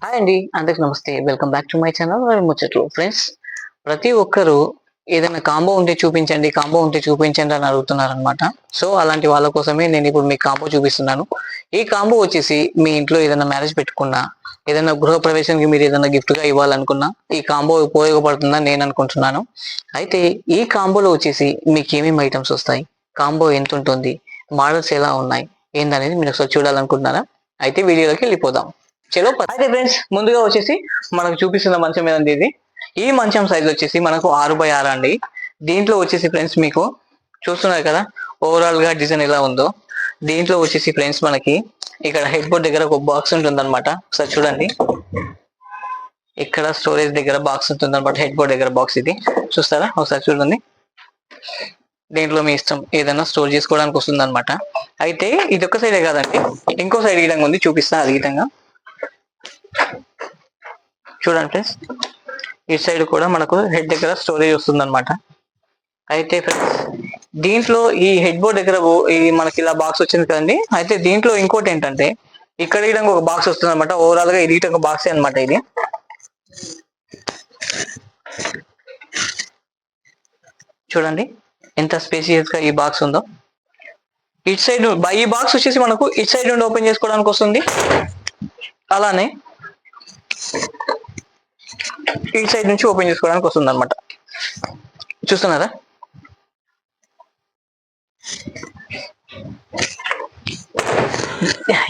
Hi అండి అందరికి నమస్తే. Welcome back to my channel ముచ్చట్లు. ఫ్రెండ్స్ ప్రతి ఒక్కరు ఏదైనా కాంబో ఉంటే చూపించండి కాంబో ఉంటే చూపించండి అని అడుగుతున్నారు అనమాట సో అలాంటి వాళ్ళ కోసమే నేను ఇప్పుడు మీకు కాంబో చూపిస్తున్నాను. ఈ కాంబో వచ్చేసి మీ ఇంట్లో ఏదైనా మ్యారేజ్ పెట్టుకున్నా ఏదైనా గృహప్రవేశానికి మీరు ఏదైనా గిఫ్ట్గా ఇవ్వాలనుకున్నా ఈ కాంబో ఉపయోగపడుతుందని నేను అనుకుంటున్నాను. అయితే ఈ కాంబోలో వచ్చేసి మీకు ఏమేమి ఐటమ్స్ వస్తాయి? కాంబో ఎంత ఉంటుంది మోడల్స్ ఎలా ఉన్నాయి? ఏందనేది మీరు ఒకసారి చూడాలనుకుంటున్నారా? అయితే వీడియోలోకి వెళ్ళిపోదాం. చలో అయితే ఫ్రెండ్స్ ముందుగా వచ్చేసి మనకు చూపిస్తున్న మంచం ఏదండి ఇది? ఈ మంచం సైజ్ వచ్చేసి మనకు ఆరు బై ఆరు అండి. దీంట్లో వచ్చేసి ఫ్రెండ్స్ మీకు చూస్తున్నారు కదా ఓవరాల్గా డిజైన్ ఎలా ఉందో. దీంట్లో వచ్చేసి ఫ్రెండ్స్ మనకి ఇక్కడ హెడ్ బోర్డ్ దగ్గర ఒక బాక్స్ ఉంటుంది అనమాట ఒకసారి చూడండి. ఇక్కడ స్టోరేజ్ దగ్గర బాక్స్ ఉంటుంది అనమాట హెడ్ బోర్డ్ దగ్గర బాక్స్ ఇది. చూస్తారా? ఒకసారి చూడండి. దీంట్లో మీ ఇష్టం ఏదైనా స్టోర్ చేసుకోవడానికి వస్తుంది అనమాట అయితే ఇది ఒక సైడే కాదండి ఇంకో సైడ్ విధంగా ఉంది చూపిస్తా అది విధంగా. చూడండి. ఫ్రెండ్స్ ఈ సైడ్ కూడా మనకు హెడ్ దగ్గర స్టోరేజ్ వస్తుంది అనమాట అయితే ఫ్రెండ్స్ దీంట్లో ఈ హెడ్ బోర్డ్ దగ్గర ఈ మనకి ఇలా బాక్స్ వచ్చింది కదండి. అయితే దీంట్లో ఇంకోటి ఏంటంటే ఇక్కడ ఒక బాక్స్ వస్తుంది అనమాట ఓవరాల్గా ఇది ఒక బాక్స్ అనమాట ఇది. చూడండి ఎంత స్పేసియస్గా ఈ బాక్స్ ఉందో. ఇట్ సైడ్ ఈ బాక్స్ వచ్చేసి మనకు ఇట్ సైడ్ నుండి ఓపెన్ చేసుకోవడానికి వస్తుంది. అలానే ఈ సైడ్ నుంచి ఓపెన్ చేసుకోవడానికి వస్తుంది అనమాట చూస్తున్నారా?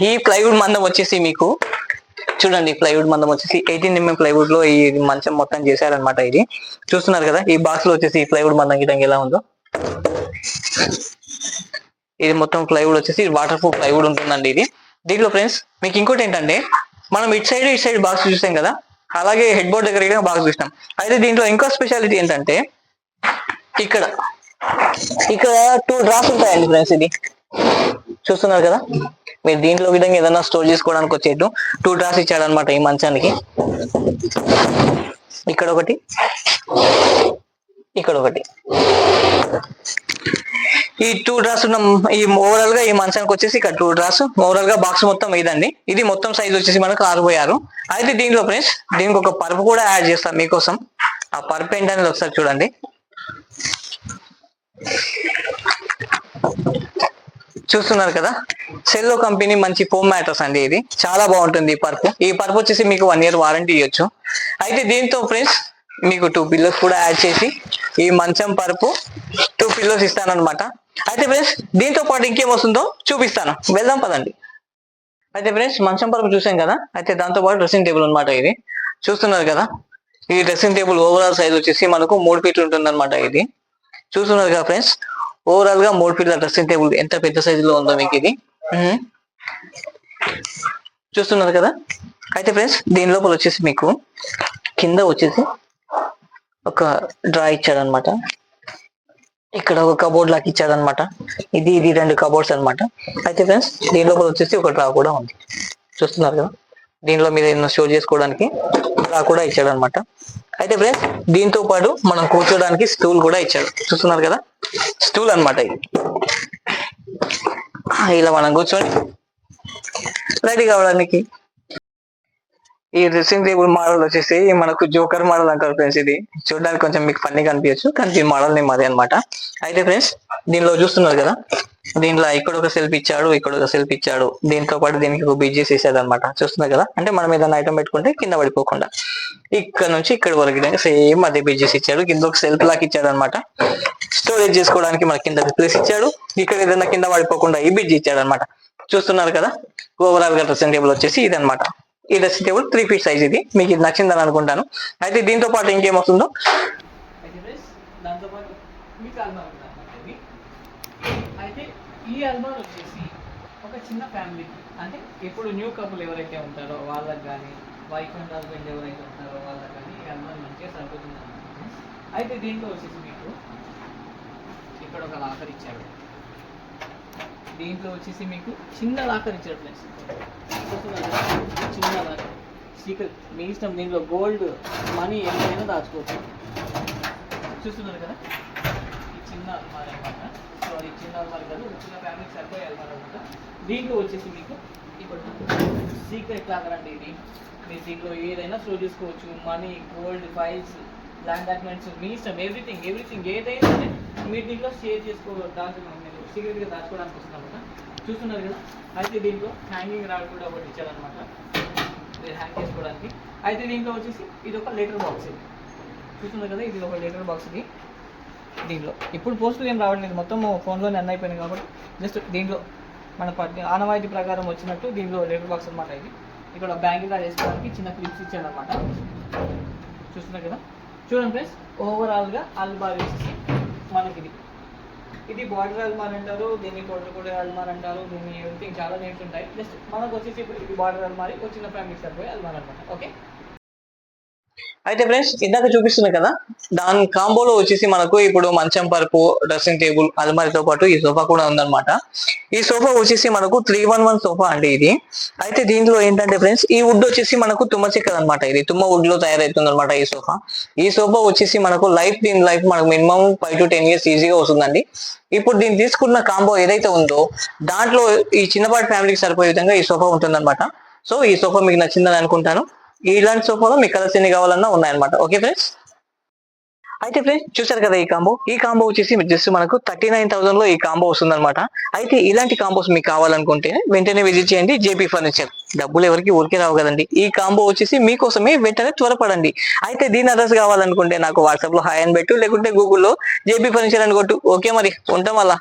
ఈ ప్లైవుడ్ మందం వచ్చేసి మీకు చూడండి ప్లైవుడ్ మందం వచ్చేసి ఎయిటీన్ ఎంఎం ప్లైవుడ్లో ఈ మంచం మొత్తం చేశారనమాట ఇది. చూస్తున్నారు కదా ఈ బాక్స్లో వచ్చేసి ప్లైవుడ్ మందం గిటంగా ఎలా ఉందో. ఇది మొత్తం ప్లైవుడ్ వచ్చేసి వాటర్ ప్రూఫ్ ప్లైవుడ్ ఉంటుందండి ఇది. దీంట్లో ఫ్రెండ్స్ మీకు ఇంకోటి ఏంటంటే మనం ఇటు సైడ్ ఇటు సైడ్ బాక్స్ చూసాం కదా? అలాగే హెడ్ బోర్డ్ దగ్గర బాక్స్ చూసినాం. అయితే దీంట్లో ఇంకో స్పెషాలిటీ ఏంటంటే ఇక్కడ ఇక్కడ టూ డ్రాస్ ఉంటాయండి ఫ్రెండ్స్ ఇది. చూస్తున్నారు కదా? మీరు దీంట్లో విధంగా ఏదైనా స్టోర్ చేసుకోవడానికి వచ్చేట్టు టూ డ్రాస్ ఇచ్చాడు అనమాట ఈ మంచానికి. ఇక్కడ ఒకటి ఇక్కడ ఒకటి. ఈ టూ డ్రాస్ ఉన్న ఈ ఓవరాల్గా ఈ మంచానికి వచ్చేసి ఇక్కడ టూ డ్రాస్ ఓవరాల్గా బాక్స్ మొత్తం ఇదండి. ఇది మొత్తం సైజ్ వచ్చేసి మనకు ఆరు బై ఆరు అయితే దీంట్లో ఫ్రెండ్స్ దీనికి ఒక పరుపు కూడా యాడ్ చేస్తాం మీకోసం. ఆ పరుపు ఏంటనేది ఒకసారి చూడండి. చూస్తున్నారు కదా? సెల్లో కంపెనీ మంచి ఫోమ్ మ్యాటర్స్ అండి ఇది. చాలా బాగుంటుంది ఈ పరుపు. ఈ పరుపు వచ్చేసి మీకు వన్ ఇయర్ వారంటీ ఇవ్వచ్చు. అయితే దీంతో ఫ్రెండ్స్ మీకు టూ పిల్లోస్ కూడా యాడ్ చేసి ఈ మంచం పరుపు టూ పిల్లోస్ ఇస్తాను అయితే ఫ్రెండ్స్ దీంతో పాటు ఇంకేం వస్తుందో చూపిస్తాను. వెళ్దాం పదండి. అయితే ఫ్రెండ్స్ మంచం పరుపు చూసాం కదా? అయితే దాంతో పాటు డ్రెస్సింగ్ టేబుల్ అనమాట ఇది. చూస్తున్నారు కదా? ఈ డ్రెస్సింగ్ టేబుల్ ఓవరాల్ సైజ్ వచ్చేసి మనకు మూడు ఫీట్లు ఉంటుందన్నమాట ఇది. చూస్తున్నారు కదా ఫ్రెండ్స్ ఓవరాల్గా మూడు ఫీట్ల డ్రెస్సింగ్ టేబుల్ ఎంత పెద్ద సైజులో ఉందో మీకు ఇది. చూస్తున్నారు కదా? అయితే ఫ్రెండ్స్ దీని లోపల వచ్చేసి మీకు కింద వచ్చేసి ఒక డ్రా ఇచ్చాడనమాట ఇక్కడ ఒక కబోర్డ్ లాగా ఇచ్చారనమాట ఇది ఇది రెండు కబోర్డ్స్ అన్నమాట. అయితే ఫ్రెండ్స్ దీని లోపల వచ్చేసి ఒక డ్రా కూడా ఉంది. చూస్తున్నారు కదా? దీనిలో మీరు ఏదైనా షో చేసుకోవడానికి డ్రా కూడా ఇచ్చాడనమాట అయితే ఫ్రెండ్స్ దీంతో పాటు మనం కూర్చోడానికి స్టూల్ కూడా ఇచ్చాడు చూస్తున్నారు కదా? స్టూల్ అన్నమాట ఇది. ఇలా మనం కూర్చొని రెడీ కావడానికి ఈ డ్రెస్సింగ్ టేబుల్ మోడల్ వచ్చేసి మనకు జోకర్ మోడల్ అంటారు ఫ్రెండ్స్ ఇది. చూడడానికి కొంచెం మీకు ఫన్నీ కనిపించచ్చు కానీ దీని మోడల్ నేమ్ అదే అనమాట అయితే ఫ్రెండ్స్ దీనిలో చూస్తున్నారు కదా? దీనిలో ఇక్కడ ఒక సెల్ఫ్ ఇచ్చాడు ఇక్కడ ఒక సెల్ఫ్ ఇచ్చాడు. దీంతో పాటు దీనికి ఒక బిజీ చేసేది అనమాట చూస్తున్నారు కదా? అంటే మనం ఏదైనా ఐటమ్ పెట్టుకుంటే కింద పడిపోకుండా. ఇక్కడ నుంచి ఇక్కడ వరకు సేమ్ అదే బిజీస్ ఇచ్చాడు. కింద ఒక సెల్ఫ్ లాక్ ఇచ్చాడు అనమాట స్టోరేజ్ చేసుకోవడానికి మన కింద ప్లేస్ ఇచ్చాడు. ఇక్కడ ఏదైనా కింద పడిపోకుండా ఈ బిజీ ఇచ్చాడు అనమాట చూస్తున్నారు కదా? ఓవరాల్గా డ్రెస్సింగ్ టేబుల్ వచ్చేసి ఇది అనమాట ఈ dressing table three feet size ఇది. మీకు ఇది నచ్చిందని అనుకుంటాను. అయితే దీంతో పాటు ఇంకేం వస్తుందో దాంతో పాటు మీకు అల్మార్ అయితే ఈ అల్మార్ వచ్చేసి ఒక చిన్న ఫ్యామిలీ అంటే ఇప్పుడు న్యూ కపుల్ ఎవరైతే ఉంటారో వాళ్ళకి కానీ వైఫ్ అండ్ హస్బెండ్ ఎవరైతే ఉంటారో వాళ్ళకి కానీ ఈ అల్మార్ మంచిగా సరిపోతుంది అయితే దీంట్లో వచ్చేసి మీకు ఇక్కడ ఒక లాకర్ ఇచ్చాడు దీంట్లో వచ్చేసి మీకు చిన్న లాకర్ ఇచ్చారు ఫ్రెండ్స్ చిన్న లాకర్. సీక్రెట్. మీ ఇష్టం. దీంట్లో గోల్డ్ మనీ ఎంతైనా దాచుకోవచ్చు. చూస్తున్నారు కదా? ఈ చిన్న అల్మార్ అనమాట సో సారీ చిన్న అల్మారీ కాదు చిన్న ఫ్యామిలీకి సరిపోయే అల్మారీ అనమాట దీంట్లో వచ్చేసి మీకు ఇప్పుడు సీక్రెట్ లాకర్ అండి ఇది. మీరు దీంట్లో ఏదైనా స్టోర్ చేసుకోవచ్చు. Money gold files land documents మీ ఇష్టం. ఎవ్రీథింగ్ ఎవ్రీథింగ్ ఏదైనా మీరు దీంట్లో షేర్ చేసుకోవచ్చు దాంట్లో సీక్రెట్గా దాచుకోవడానికి వస్తుందన్నమాట. చూస్తున్నారు కదా? అయితే దీంట్లో హ్యాంగింగ్ రాడ్ కూడా ఒకటి ఇచ్చారనమాట హ్యాంగ్ చేసుకోవడానికి. అయితే దీంట్లో వచ్చేసి ఇది ఒక లెటర్ బాక్స్ ఇది. చూస్తున్నారు కదా? ఇది ఒక లెటర్ బాక్స్ ఇది. దీంట్లో. ఇప్పుడు పోస్టులు ఏం రావట్లేదు మొత్తం ఫోన్లోనే అన్న అయిపోయినాయి కాబట్టి జస్ట్ దీంట్లో మన ఆనవాయితీ ప్రకారం వచ్చినట్టు దీంట్లో లెటర్ బాక్స్ అనమాట ఇది. ఇక్కడ బ్యాంక్ కార్డ్ వేసుకోవడానికి చిన్న క్లిప్స్ ఇచ్చాడు అనమాట చూస్తున్నారు కదా? చూడండి ఫ్రెండ్స్ ఓవరాల్గా అల్మార్ వచ్చేసి మనకి ఇది ఇది బార్డర్ అల్మార్ అంటారు దీన్ని కూడా అల్మార్ అంటారు దీన్ని ఎవ్రీథింగ్ చాలా నేమ్స్ ఉంటాయి. జస్ట్ మనకు వచ్చేసి ఇప్పుడు ఇది బార్డర్ అల్మారి ఒక చిన్న ఫ్యామిలీ సరిపోయే అల్మార్ అనమాట ఓకే అయితే ఫ్రెండ్స్ ఇందాక చూపిస్తుంది కదా దాని కాంబోలో వచ్చేసి మనకు ఇప్పుడు మంచం పరుపు డ్రెస్సింగ్ టేబుల్ అల్మారితో పాటు ఈ సోఫా కూడా ఉందన్నమాట. ఈ సోఫా వచ్చేసి మనకు త్రీ వన్ వన్ సోఫా అండి ఇది. అయితే దీంట్లో ఏంటంటే ఫ్రెండ్స్ ఈ వుడ్ వచ్చేసి మనకు తుమ్మ చెక్కది అనమాట ఇది. తుమ్మ వుడ్లో తయారవుతుంది అనమాట ఈ సోఫా ఈ సోఫా వచ్చేసి మనకు లైఫ్ దీని లైఫ్ మనకు minimum five to ten years ఈజీగా వస్తుందండి. ఇప్పుడు దీన్ని తీసుకున్న కాంబో ఏదైతే ఉందో దాంట్లో ఈ చిన్నపాటి ఫ్యామిలీకి సరిపోయే విధంగా ఈ సోఫా ఉంటుందన్నమాట. సో ఈ సోఫా మీకు నచ్చిందని అనుకుంటాను. ఇలాంటి సోఫాలో మీకు కలర్స్ ఎన్ని కావాలన్నా ఉన్నాయన్నమాట. ఓకే ఫ్రెండ్స్ అయితే ఫ్రెండ్స్ చూసారు కదా ఈ కాంబో ఈ కాంబో వచ్చేసి జస్ట్ మనకు థర్టీ నైన్ థౌసండ్లో ఈ కాంబో వస్తుందన్నమాట. అయితే ఇలాంటి కాంబోస్ మీకు కావాలనుకుంటే వెంటనే విజిట్ చేయండి జేపీ ఫర్నిచర్ డబ్బులు ఎవరికి ఊరికే రావు కదండి. ఈ కాంబో వచ్చేసి మీకోసమే వెంటనే త్వరపడండి. అయితే దీని అడ్రస్ కావాలనుకుంటే నాకు వాట్సాప్లో హాయ్ అని పెట్టు లేకుంటే గూగుల్లో జేపీ ఫర్నిచర్ అని కొట్టు. ఓకే మరి ఉంటాం అలా.